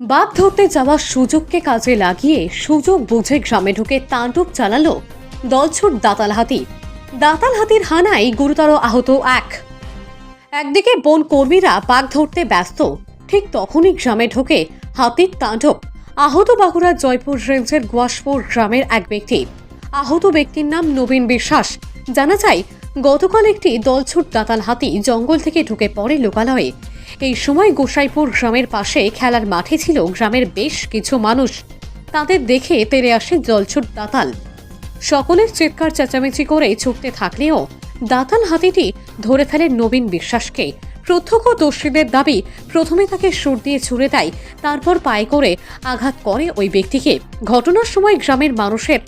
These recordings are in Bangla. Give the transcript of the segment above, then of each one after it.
বাঘ ধরতে যাওয়ার সুযোগকে কাজে লাগিয়ে সুযোগ বুঝে গ্রামে ঢুকে তাণ্ডব চালালো দলছুট দাতাল হাতি দাতাল হাতির হানায় গুরুতর আহত এক। একদিকে বন কর্মীরা বাঘ ধরতে ব্যস্ত, ঠিক তখনই গ্রামে ঢোকে হাতির তাণ্ডব। আহত বাঁকুড়ার জয়পুর রেঞ্জের গোয়াসপুর গ্রামের এক ব্যক্তি। আহত ব্যক্তির নাম নবীন বিশ্বাস। জানা যায়, গতকাল একটি দলছুট দাতাল হাতি জঙ্গল থেকে ঢুকে পড়ে লোকালয়ে। এই সময় গোসাইপুর গ্রামের পাশে খেলার মাঠে ছিল গ্রামের বেশ কিছু মানুষ। তাদের দেখে তেরে আসে জলছুট দাতাল। সকলের চিৎকার চেঁচামেচি করে ছুটতে থাকলেও দাতাল হাতিটি ধরে ফেলে নবীন বিশ্বাসকে। প্রত্যক্ষ প্রত্যক্ষদর্শীদের দাবি প্রথমে তাকে সুর দিয়ে ছুড়ে দেয়, তারপর পায়ে করে আঘাত করে ওই ব্যক্তিকে। ঘটনার সময় গ্রামের মানুষের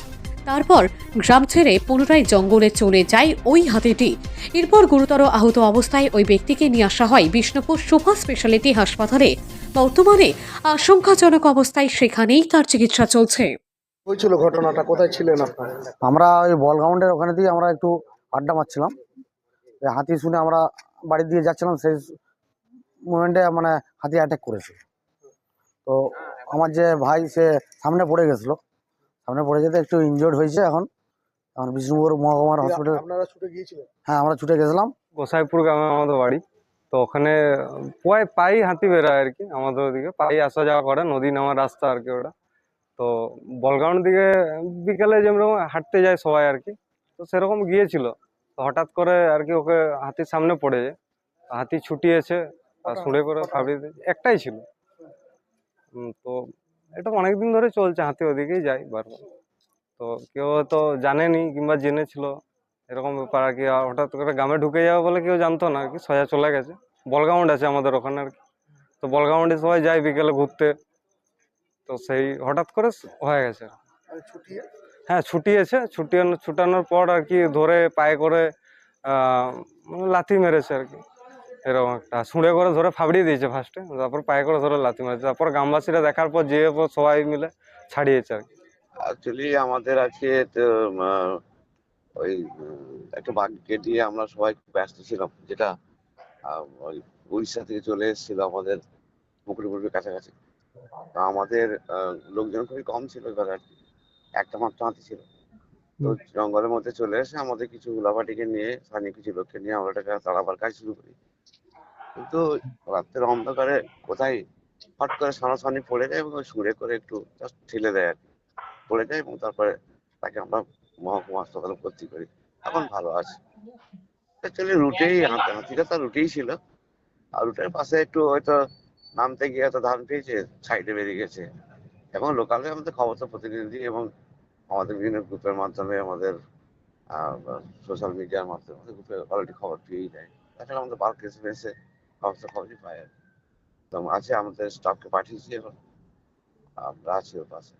তারপর গ্রাম ছেড়ে পুনরায় জঙ্গলে চলে যায় ওই হাতিটি। এরপর গুরুতর আহত অবস্থায় ওই ব্যক্তিকে নিয়ে আসা হয় বিষ্ণুপুর সুপার স্পেশালিটি হাসপাতালে। বর্তমানে আশঙ্কাজনক অবস্থায় সেখানেই তার চিকিৎসা চলছে। হয়েছিল ঘটনাটা কোথায় ছিলেন আপনারা? আমরা ওই বল গ্রাউন্ডের ওখানে দিয়ে আমরা একটু আড্ডা মারছিলাম। এই হাতি শুনে আমরা বাড়ির দিয়ে যাচ্ছিলাম সেই মোমেন্টে মানে হাতি অ্যাটাক করেছে। তো আমার যে ভাই সে সামনে পড়ে গেছিল। সামনে পড়ে যেতে একটু ইনজোর্ড হয়েছে এখন। এখন বিষ্ণুপুর মহকুমার হসপিটাল আপনারা ছুটে গিয়েছিলেন? হ্যাঁ আমরা ছুটে গেছিলাম। গোসাইপুর গ্রামে আমাদের বাড়ি। তো ওখানে প্রায় পাই হাতি বেরোয় আর কি আমাদের ওদিকে। পাই আসা যাওয়া করে নদী নামার রাস্তা আর কি ওটা। তো বলগাউন দিকে বিকালে যেরকম হাঁটতে যায় সবাই আর কি। তো সেরকম গিয়েছিল। তো হঠাৎ করে আর কি ওকে হাতির সামনে পড়ে যায়। হাতি ছুটিয়েছে আর সুড়ে করে ফাবড়ি একটাই ছিল। তো এটা অনেকদিন ধরে চলছে হাতি ওদিকেই যায় বারবার। তো কেউ তো জানেনি কিংবা জেনেছিল এরকম ব্যাপার আর কি। আর হঠাৎ করে গ্রামে ঢুকে যাবে বলে কেউ জানতো না আর কি সোজা চলে গেছে। বলগ্রাউন্ড আছে আমাদের ওখানে আর কি। তো বলগ্রাউন্ডে সবাই যায় বিকেলে ঘুরতে। তো সেই হঠাৎ করে হয়ে গেছে। হ্যাঁ ছুটিয়েছে ছুটিয়ানো ছুটানোর পর আর কি ধরে পায়ে করে মানে লাথি মেরেছে আর কি। এরকম একটা শুঁড়ে করে ধরে ফাবড়িয়ে দিয়েছে ফার্স্টে তারপর পায়ে করে ধরে লাথি মারছে। তারপর গ্রামবাসীরা দেখার পর যেয়ে সবাই মিলে ছাড়িয়েছে আর কি। অ্যাকচুয়ালি আমাদের আজকে তো ওই একটা বাঘকে দিয়ে আমরা সবাই ব্যস্ত ছিলাম যেটা ওই উড়িষ্যা থেকে চলে এসেছিল আমাদের মুকুটপুরের কাছাকাছি। তো আমাদের লোকজন খুবই কম ছিল এবার আর কি। একটা মাত্র হাতি ছিল। তো জঙ্গলের মধ্যে চলে এসে আমাদের কিছু গুলাবাটিকে নিয়ে স্থানীয় কিছু লোককে নিয়ে আমরা ওটাকে তাড়াবার কাজ শুরু করি। কিন্তু রাত্রের অন্ধকারে কোথায়? হট করে সামনাসামনি পড়ে যায় এবং সুরে করে একটু জাস্ট ঠেলে দেয় আর কি। পড়ে যায় এবং তারপরে তাকে আমরা মহকুমা হাসপাতালে ভর্তি করি। এখন ভালো আছে। অ্যাকচুয়ালি রুটেই হাতিটা তার রুটেই ছিল। আর রুটের পাশে একটু হয়তো নামতে গিয়ে হয়তো ধান পেয়েছে, সাইডে বেরিয়ে গেছে। এবং লোকালে আমাদের খবর তো প্রতিনিধি এবং আমাদের বিভিন্ন গ্রুপের মাধ্যমে আমাদের সোশ্যাল মিডিয়ার মাধ্যমে আমাদের গ্রুপে অলরেডি খবর পেয়েই যায়। তাছাড়া আমাদের পার্ক রেসিডেন্সে খবরই পাই আর তো আছে আমাদের স্টাফকে পাঠিয়েছি এখন আমরা আছি ওর পাশে।